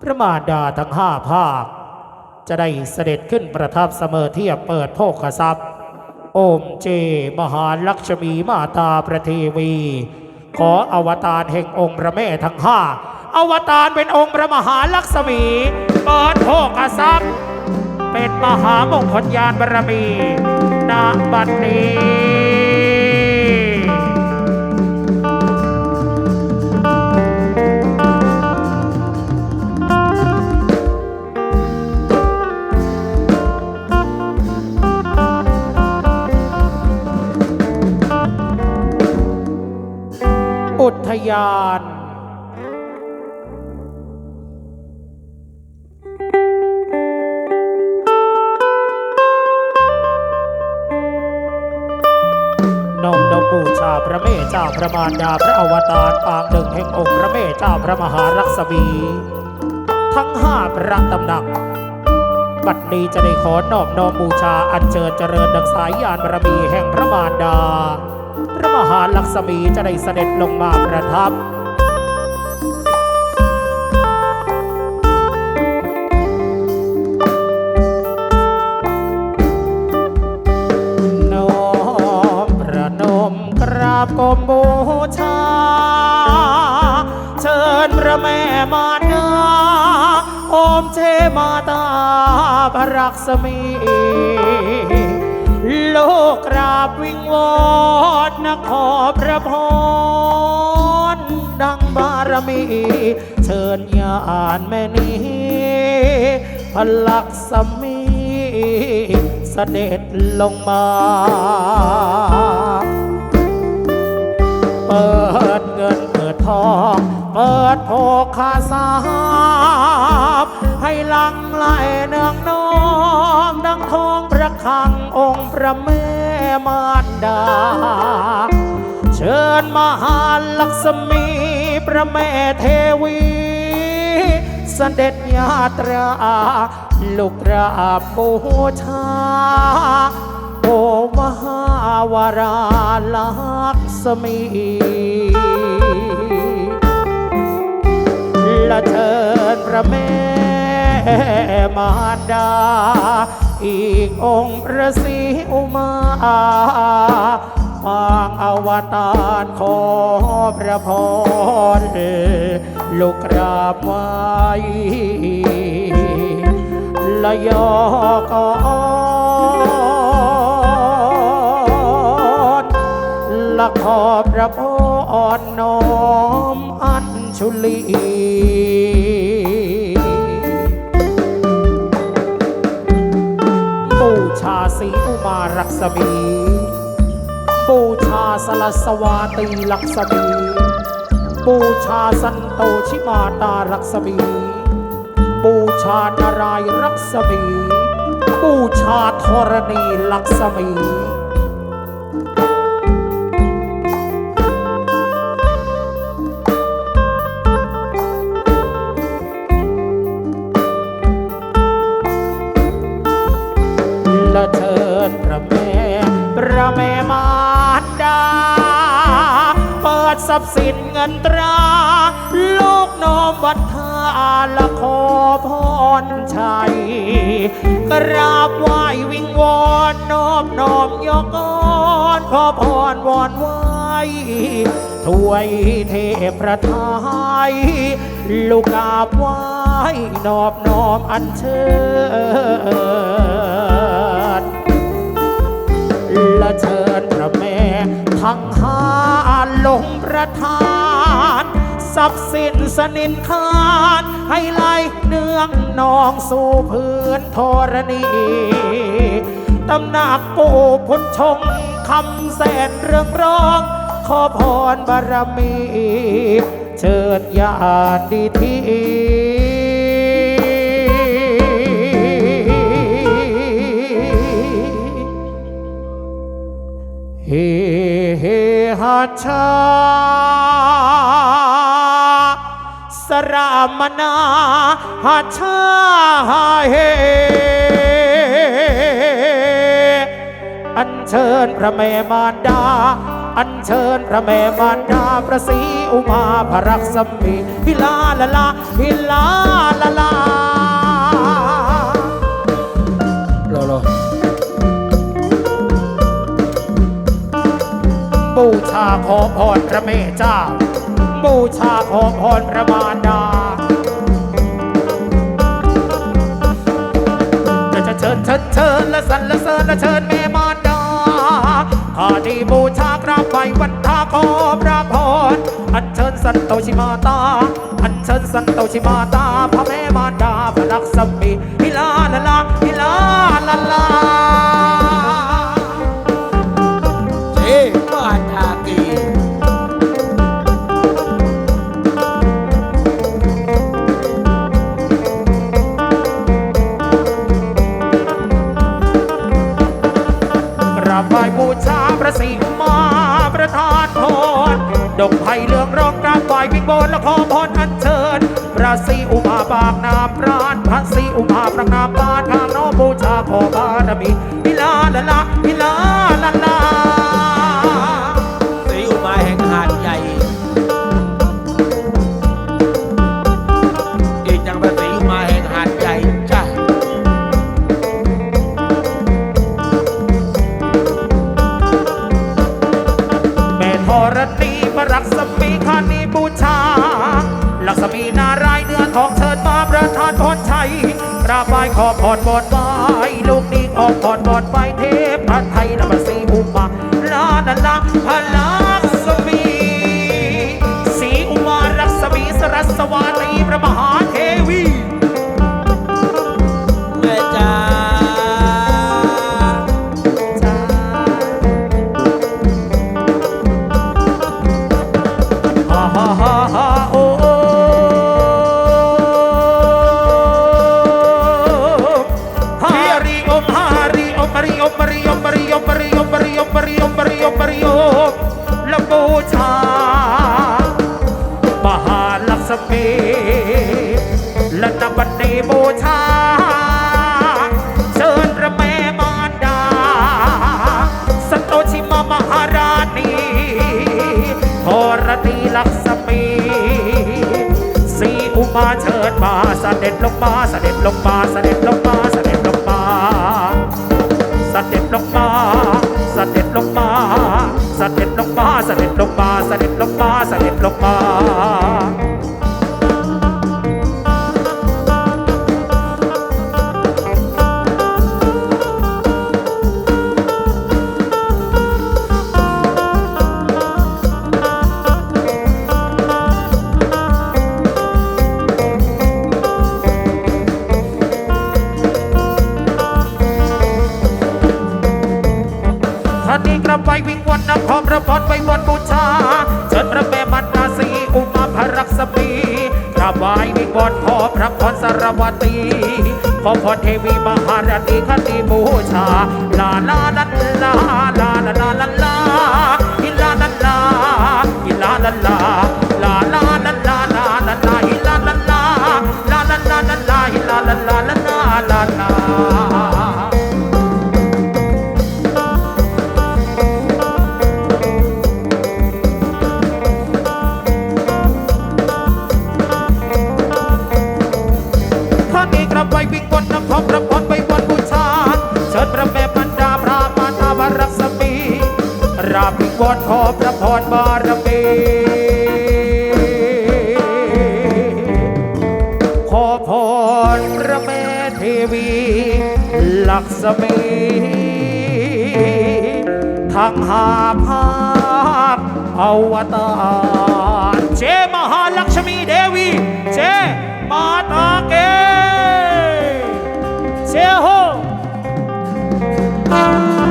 พระมารดาทั้งห้าภาค จะได้เสด็จขึ้นประทับเสมอเทียบเปิดโภคทรัพย์ โอมเจ มหาลักษมีมาตาประเทวี ขออวตารแห่งองค์พระแม่ทั้งห้าอวตารเป็นองค์พระมหาลักษมี เปิดโภคทรัพย์ เป็นมหามงคลญาณบารมีณบัดนี้ ยานนมนบบูชาพระเมตเจ้าพระมารดาพระอวตารปางหนึ่งแห่งองค์พระเมตเจ้าพระมหารักษมี ทั้งห้าพระตำหนัก บัดนี้จะได้ขอนอบน้อมบูชาอัญเชิญเจริญดังสายยานบารมีแห่งพระมารดา พระมหาลักษมีจะได้เสด็จลงมาประทับน้อมประนมกราบกมบูชา เชิญพระแม่มานาอมเทมาตาพระรักษมี โลกราบวิงวอนนขอพระพรดังบารมี เชิญญาอาณแม่นี้พลักษมีเสด็จลงมา เปิดเงินเปิดทอง เปิดโภคาทรัพย์ให้ลังไหลเนืองน้องดังทอง ระคังองค์พระแม่มารดา เชิญมหาลักษมีพระแม่เทวีสเสด็จยาตราลูกกราบบูชาโอมหาวราลักษมีและเชิญพระแม่มารดา อีกองค์พระศรีอุมาปางอวตารขอพระพรลูกกราบไหว้ละยอกอนละขอพระพรน้อมอัญชุลี กษมี บูชาสลสวาตีลักษมี บูชาสันโตชิมาตารักษมี บูชานารายลักษมี บูชาธรณีลักษมีารดา เปิดทรัพย์สินเงินตรา ลูกน้อมวัฒทาละขอพรชัย กราบไหว้วิงวอนน้อมน้อมยกอนขอพรวอนไหวถวยเทพระทายลูกกราบไหว้นอบน้อมอัญเชิญละเชิญ ระแม่ทั้งหาลงประทานทรัพย์สินสนินคานให้ไหลเนืองนองสู่พื้นธรณีตำหนักปูพุนชงคำแสนเรื่องร้อง ขอพรบารมี เชิญญาติที ชชา สรามนาหัชชาเฮอัญเชิญพระแม่มารดา อัญเชิญพระแม่มารดาพระศรีอุมาพระรักษมีฮิลาลาลาฮิลาลา ขอพรพระเมเจ้า บูชาขอพรพระมารดาจะจะเชิญเชิญเชิญและสรรเสริญและเชิญแม่มารดาข้าที่บูชากราบไหว้วันทาขอพระพรอัญเชิญสันโตชิมาตา อัญเชิญสันโตชิมาตาพระแม่ รดอกไผ่เหลืองรองกราบไหว้วิงบนและขอพรอัญเชิญ พระศรีอุมาปากน้ำปราณพระศรีอุมาพระนามปานข้างน้องบูชาขอบารมีฮิลาลาลาฮิลาลาลาสีอุมาแห่งหาดใหญ่อีกจังพระศรีอุมาแห่งหาดใหญ่จ้ะแม่ธรณี พระรักสมีคานีบูชา ลักษมีนารายเนื้อทองเชิญมาประทานพรชัยกราบไหว้ขอพรบอดไว้ลูกนี้ขอพรบอดไว้ ชามหาลักษมีและนบันนีบูชา เชิญพระแม่มารดาสันโตชิมามหาราณีธรณีลักษมีสีอุมาเชิญมาเสด็จลงมาเสด็จลงมาเสด็จลงมาเสด็จลงมา เสด็จลงมาเสด็จลงมา วาบไหว้วิ่งบนขอพระพรสารวัตรี ขอพรเทวีมหาราติคติบูชา ลาลาลาลาลาลาลาลาลาลาลาลาลาลา กรวิ่งบนนครพระพรไปบนบูชา เชิญพระแม่บรรดาพระมารดาบารักษมีราบวิ่งบนขอพระพรบารมีขอพรพระแม่เทวีลักษมีทั้งหาภาพอวตารเจมหาลักษมีเดวีเจมาตาเก Thank you.